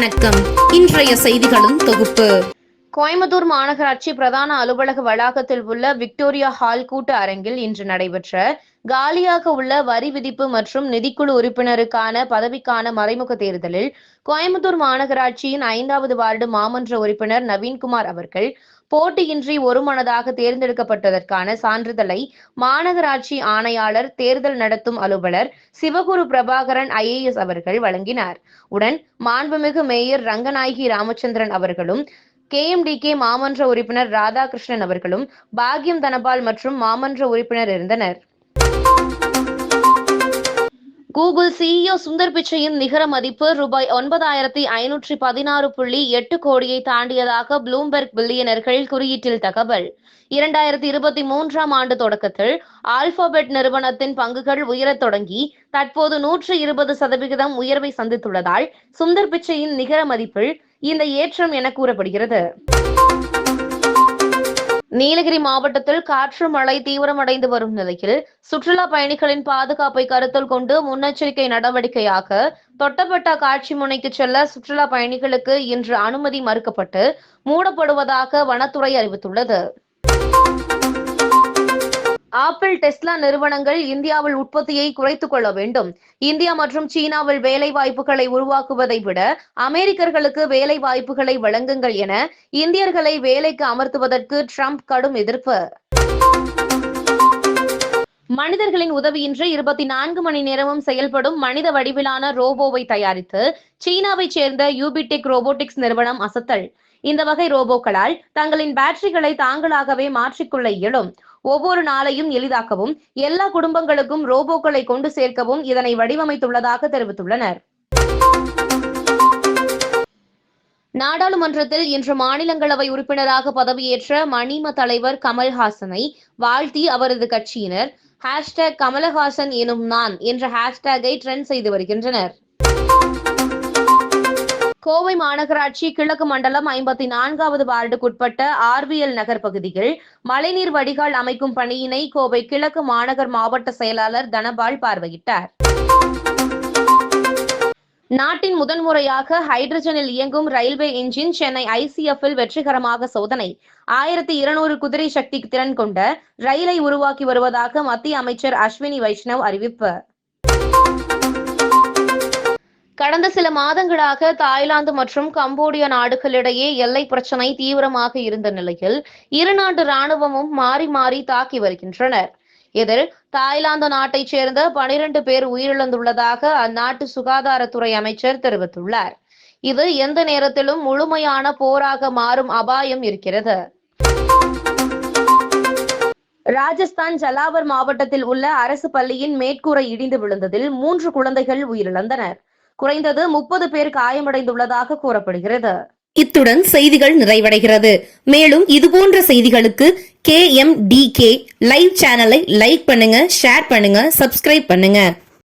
வணக்கம். இன்றைய செய்திகளும் தொகுப்பு. கோயம்புத்தூர் மாநகராட்சி பிரதான அலுவலக வளாகத்தில் உள்ள விக்டோரியா ஹால் கூட்ட அரங்கில் இன்று நடைபெற்ற காலியாக உள்ள வரி விதிப்பு மற்றும் நிதிக்குழு உறுப்பினருக்கான பதவிக்கான மறைமுக தேர்தலில் கோயம்புத்தூர் மாநகராட்சியின் ஐந்தாவது வார்டு மாமன்ற உறுப்பினர் நவீன்குமார் அவர்கள் போட்டியின்றி ஒருமனதாக தேர்ந்தெடுக்கப்பட்டதற்கான சான்றிதழை மாநகராட்சி ஆணையாளர் தேர்தல் நடத்தும் அலுவலர் சிவகுரு பிரபாகரன் ஐஏஎஸ் அவர்கள் வழங்கினார். உடன் மாண்புமிகு மேயர் ரங்கநாயகி ராமச்சந்திரன் அவர்களும் கேஎம்டிகே மாமன்ற உறுப்பினர் ராதாகிருஷ்ணன் அவர்களும் பாக்யம் தனபால் மற்றும் மாமன்ற உறுப்பினர் இருந்தனர். கூகுள் சிஇஓ சுந்தர் பிச்சையின் நிகர மதிப்பு ரூபாய் ஒன்பதாயிரத்தி ஐநூற்றி பதினாறு புள்ளி எட்டு கோடியை தாண்டியதாக ப்ளூம்பெர்க் பில்லியனர்கள் குறியீட்டில் தகவல். இரண்டாயிரத்தி இருபத்தி மூன்றாம் ஆண்டு தொடக்கத்தில் ஆல்பாபெட் நிறுவனத்தின் பங்குகள் உயரத் தொடங்கி தற்போது நூற்று இருபது சதவிகிதம் உயர்வை சந்தித்துள்ளதால் சுந்தர் பிச்சையின் நிகர மதிப்பில் இந்த ஏற்றம் என கூறப்படுகிறது. நீலகிரி மாவட்டத்தில் காற்று மழை தீவிரமடைந்து வரும் நிலையில் சுற்றுலா பயணிகளின் பாதுகாப்பை கருத்தில் கொண்டு முன்னெச்சரிக்கை நடவடிக்கையாக தொட்டப்பட்ட காட்சி முனைக்கு செல்ல சுற்றுலா பயணிகளுக்கு இன்று அனுமதி மறுக்கப்பட்டு மூடப்படுவதாக வனத்துறை அறிவித்துள்ளது. ஆப்பிள் டெஸ்லா நிறுவனங்கள் இந்தியாவில் உற்பத்தியை குறைத்துக் கொள்ள வேண்டும். இந்தியா மற்றும் சீனாவில் வேலை வாய்ப்புகளை உருவாக்குவதை விட அமெரிக்கர்களுக்கு வேலை வாய்ப்புகளை வழங்குங்கள் என இந்தியர்களை வேலைக்கு அமர்த்துவதற்கு ட்ரம்ப் கடும் எதிர்ப்பு. மனிதர்களின் உதவியின்றி இருபத்தி நான்கு மணி நேரமும் செயல்படும் மனித வடிவிலான ரோபோவை தயாரித்து சீனாவைச் சேர்ந்த யூபிடெக் ரோபோட்டிக்ஸ் நிறுவனம் அசத்தல். இந்த வகை ரோபோக்களால் தங்களின் பேட்டரிகளை தாங்களாகவே மாற்றிக்கொள்ள இயலும். ஒவ்வொரு நாளையும் எளிதாக்கவும் எல்லா குடும்பங்களுக்கும் ரோபோக்களை கொண்டு சேர்க்கவும் இதனை வடிவமைத்துள்ளதாக தெரிவித்துள்ளனர். நாடாளுமன்றத்தில் இன்று மாநிலங்களவை உறுப்பினராக பதவியேற்ற மணிம தலைவர் கமல்ஹாசனை வாழ்த்தி அவரது கட்சியினர். ஹேஷ்டேக் கமலஹாசன் எனும் நான் என்ற ஹேஷ்டேகை ட்ரெண்ட் செய்து வருகின்றனர். கோவை மாநகராட்சி கிழக்கு மண்டலம் ஐம்பத்தி நான்காவது வார்டுக்குட்பட்ட ஆர்பிஎல் நகர் பகுதியில் மழைநீர் வடிகால் அமைக்கும் பணியினை கோவை கிழக்கு மாநகர் மாவட்ட செயலாளர் தனபால் பார்வையிட்டார். நாட்டின் முதன்முறையாக ஹைட்ரஜனில் இயங்கும் ரயில்வே இன்ஜின் சென்னை ஐசிஎஃப்இல் வெற்றிகரமாக சோதனை. ஆயிரத்தி இருநூறு குதிரை சக்தி திறன் கொண்ட ரயிலை உருவாக்கி வருவதாக மத்திய அமைச்சர் அஸ்வினி வைஷ்ணவ் அறிவிப்பு. கடந்த சில மாதங்களாக தாய்லாந்து மற்றும் கம்போடியா நாடுகளிடையே எல்லை பிரச்சினை தீவிரமாக இருந்த நிலையில் இரு நாட்டு ராணுவமும் மாறி மாறி தாக்கி வருகின்றனர். இதில் தாய்லாந்து நாட்டைச் சேர்ந்த பனிரெண்டு பேர் உயிரிழந்துள்ளதாக அந்நாட்டு சுகாதாரத்துறை அமைச்சர் தெரிவித்துள்ளார். இது எந்த நேரத்திலும் முழுமையான போராக மாறும் அபாயம் இருக்கிறது. ராஜஸ்தான் ஜலாவர் மாவட்டத்தில் உள்ள அரசு பள்ளியின் மேற்கூரை இடிந்து விழுந்ததில் மூன்று குழந்தைகள் உயிரிழந்தனர். குறைந்தது முப்பது பேர் காயமடைந்துள்ளதாக கூறப்படுகிறது. இத்துடன் செய்திகள் நிறைவடைகிறது. மேலும் இதுபோன்ற செய்திகளுக்கு K M D K live சேனலை லைக் பண்ணுங்க ஷேர் பண்ணுங்க சப்ஸ்கிரைப் பண்ணுங்க.